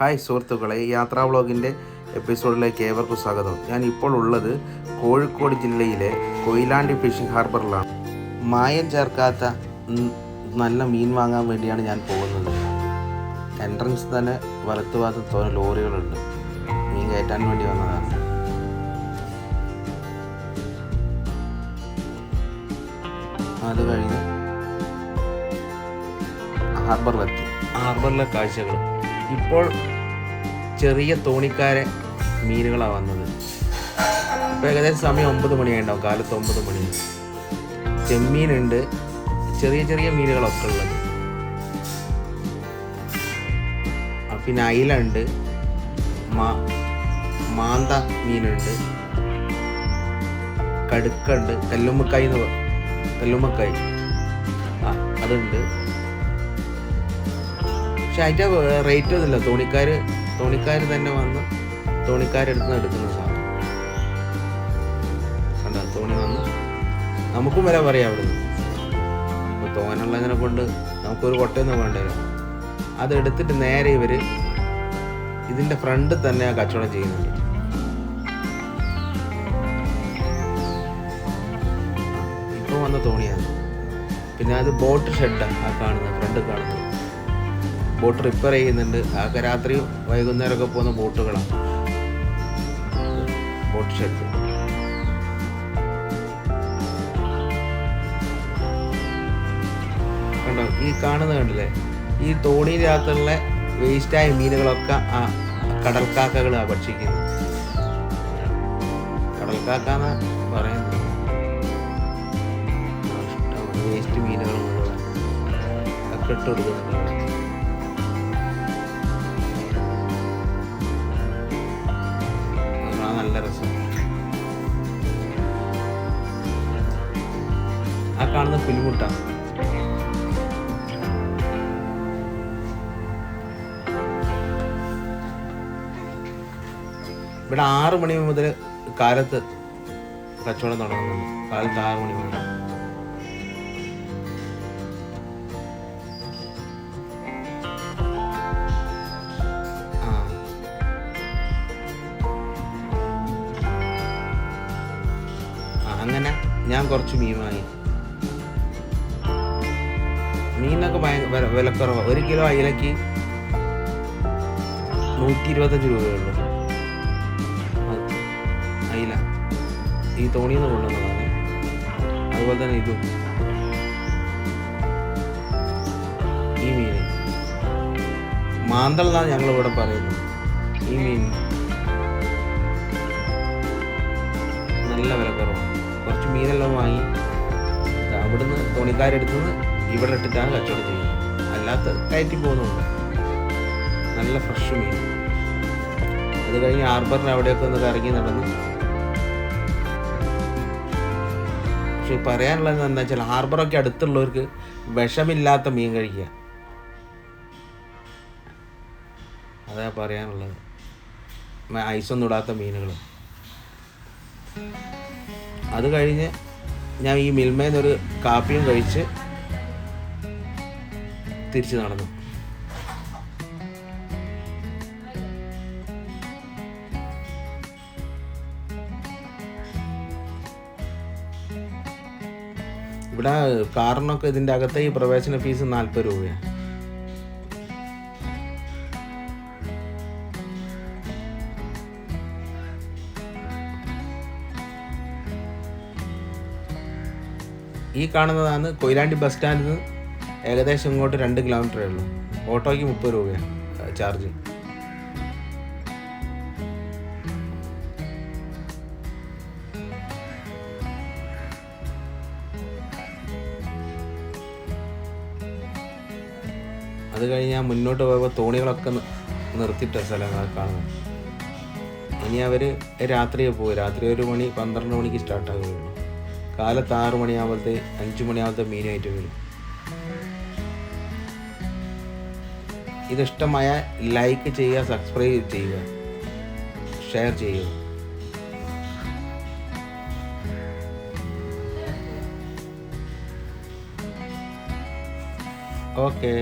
Hi സുഹൃത്തുക്കളെ യാത്രാ വ്ളോഗിന്റെ എപ്പിസോഡിലേക്ക് ഏവർക്കും സ്വാഗതം. ഞാൻ ഇപ്പോൾ ഉള്ളത് കോഴിക്കോട് ജില്ലയിലെ കൊയിലാണ്ടി ഫിഷിംഗ് ഹാർബറിലാണ്. മായം ചേർക്കാത്ത നല്ല മീൻ വാങ്ങാൻ വേണ്ടിയാണ് ഞാൻ പോകുന്നത്. എൻട്രൻസ് തന്നെ വലത്തുഭാഗത്ത് തോന്നെ ലോറികളുണ്ട്. മീൻ കയറ്റാൻ വേണ്ടി വന്നതാണ്. അത് കഴിഞ്ഞ് ഹാർബറിലെത്തി. ഹാർബറിലെ കാഴ്ചകൾ. ഇപ്പോൾ ചെറിയ തോണിക്കാരെ മീനുകളാണ് വന്നത്. ഇപ്പോൾ ഏകദേശം സമയം ഒമ്പത് മണിയായിട്ടുണ്ടാവും കാലത്ത് ഒമ്പത് മണി. ചെമ്മീനുണ്ട് ചെറിയ ചെറിയ മീനുകളൊക്കെ ഉള്ളത്. പിന്നെ അയില ഉണ്ട് മാന്ത മീനുണ്ട് കടുക്കുണ്ട് കല്ലുമ്മക്കായി എന്ന് കല്ലുമ്മക്കായി. ആ അതുണ്ട്. പക്ഷെ അതിന്റെ റേറ്റ് ഒന്നുമില്ല. തോണിക്കാർ തോണിക്കാർ തന്നെ വന്ന് തോണിക്കാരെടുത്ത് എടുക്കുന്ന സാധനം. കണ്ട? തോണി വന്ന്. നമുക്കും വില പറയാം അവിടുന്ന്. ഇപ്പോൾ തോനുള്ളതിനെ കൊണ്ട് നമുക്കൊരു കൊട്ടയൊന്നും വേണ്ടല്ലോ അത് എടുത്തിട്ട് നേരെ ഇവർ ഇതിന്റെ ഫ്രണ്ട് തന്നെ ആ കച്ചവടം ചെയ്യുന്നുണ്ട്. ഇപ്പോൾ വന്ന തോണിയാണ്. പിന്നെ അത് ബോട്ട് ഷെഡാണ് ആ കാണുന്നത് ഫ്രണ്ട് കാണുന്നത്. ബോട്ട് റിപ്പയർ ചെയ്യുന്നുണ്ട്. ആകെ രാത്രി വൈകുന്നേരമൊക്കെ പോകുന്ന ബോട്ടുകളാണ് ബോട്ട് ഷെഡ്. കണ്ടോ? ഈ കാണുന്ന കണ്ടില്ലേ? ഈ തോണിയിനകത്തുള്ള വേസ്റ്റായ മീനുകളൊക്കെ ആ കടൽക്കാക്കകളാണ് ഭക്ഷിക്കുന്നത്. കടൽക്കാക്ക എന്ന് പറയുന്നത് വേസ്റ്റ് മീനുകൾ ഒക്കെ ഇട്ട് കൊടുക്കുന്നുണ്ട്. നല്ല ആ കാണുന്ന പുലിമുട്ട ഇവിടെ ആറ് മണി മുതൽ കാലത്ത് കച്ചവടം തുടങ്ങുന്നുണ്ട്. കാലത്ത് ആറ് മണി മുതൽ ഞാൻ കുറച്ച് മീൻ വാങ്ങി. മീനൊക്കെ ഭയങ്കര വിലക്കുറവാണ് ഒരു കിലോ അയിലക്ക് നൂറ്റി ഇരുപത്തഞ്ച് രൂപയുള്ളൂ അത് അയില. ഈ തോണിയിൽ നിന്ന് കൊണ്ടുവന്നതാണ് അതുപോലെ തന്നെ ഇതും. ഈ മീൻ. മാന്തൾ എന്നാണ് ഞങ്ങൾ ഇവിടെ പറയുന്നത്. ഈ മീൻ. നല്ല വില മീനെല്ലാം വാങ്ങി അവിടുന്ന് തോണിക്കാരെടുത്തുനിന്ന് ഇവിടെ ഇട്ടിട്ടാണ് കച്ചവടം ചെയ്യുന്നത്. അല്ലാത്ത കയറ്റി പോകുന്നുണ്ട്. നല്ല ഫ്രഷ് മീൻ. അത് കഴിഞ്ഞ് ഹാർബറിന് അവിടെയൊക്കെ ഒന്ന് കറങ്ങി നടന്നു. പക്ഷെ പറയാനുള്ളത് എന്താ വെച്ചാൽ ഹാർബറൊക്കെ അടുത്തുള്ളവർക്ക് വിഷമില്ലാത്ത മീൻ കഴിക്കുക. അതാ പറയാനുള്ളത്. ഐസൊന്നും ഇടാത്ത മീനുകൾ അത് കഴിഞ്ഞ് ഞാൻ ഈ മിൽമേന്നൊരു കാപ്പിയും കഴിച്ച് തിരിച്ച് നടന്നു. ഇവിടെ കാറിനൊക്കെ ഇതിന്റെ അകത്തെ ഈ പ്രവേശന ഫീസ് നാൽപ്പത് രൂപയാണ്. ഈ കാണുന്നതാണ് കൊയിലാണ്ടി ബസ് സ്റ്റാൻഡിൽ നിന്ന് ഏകദേശം ഇങ്ങോട്ട് രണ്ട് കിലോമീറ്ററേ ഉള്ളൂ. ഓട്ടോയ്ക്ക് മുപ്പത് രൂപയാണ് ചാർജ്. അത് കഴിഞ്ഞ് ഞാൻ മുന്നോട്ട് പോയപ്പോൾ തോണികളൊക്കെ നിർത്തിയിട്ട സ്ഥലങ്ങളൊക്കെ കാണുന്നത്. ഇനി അവർ രാത്രിയെ പോകും രാത്രി ഒരു മണി പന്ത്രണ്ട് മണിക്ക് സ്റ്റാർട്ടാകുകയുള്ളൂ കാലത്ത് ആറ് മണിയാകുമ്പോഴത്തെ അഞ്ച് മണിയാകുമ്പോഴത്തെ മീനായിട്ട് വരും. ഇതിഷ്ടമായ ലൈക്ക് ചെയ്യുക സബ്സ്ക്രൈബ് ചെയ്യുക ഷെയർ ചെയ്യുക. ഓക്കേ